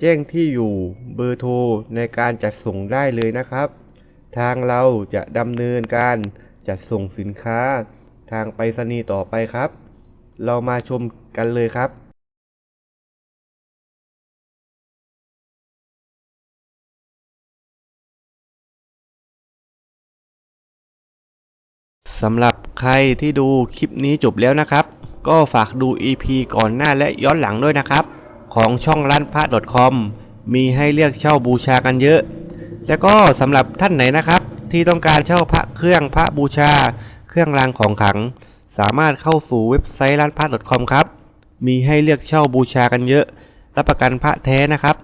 แจ้งที่อยู่เบอร์โทรในการจัดส่งได้เลยนะครับ ทางเราจะดำเนินการจัดส่งสินค้า ทางไปรษณีย์ต่อไปครับ เรามาชมกันเลยครับสำหรับใครที่ดูคลิปนี้จบแล้วนะครับ ก็ฝากดู EP ก่อนหน้าและย้อนหลังด้วยนะครับ ของช่องร้านพระ .com มีให้เลือกเช่าบูชากันเยอะ แล้วก็สำหรับท่านไหนนะครับ ที่ต้องการเช่าพระเครื่องพระบูชา เครื่องรางของขลัง สามารถเข้าสู่เว็บไซต์ร้านพระ .com ครับ มีให้เลือกเช่าบูชากันเยอะ รับประกันพระแท้นะครับ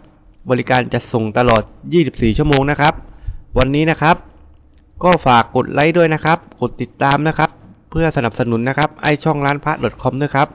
บริการจัดส่งตลอด 24 ชั่วโมงนะครับ วันนี้นะครับ ก็ฝากกดไลค์ด้วยนะครับ กดติดตามนะครับ เพื่อสนับสนุนนะครับไอช่องร้านพระ .com ด้วยครับ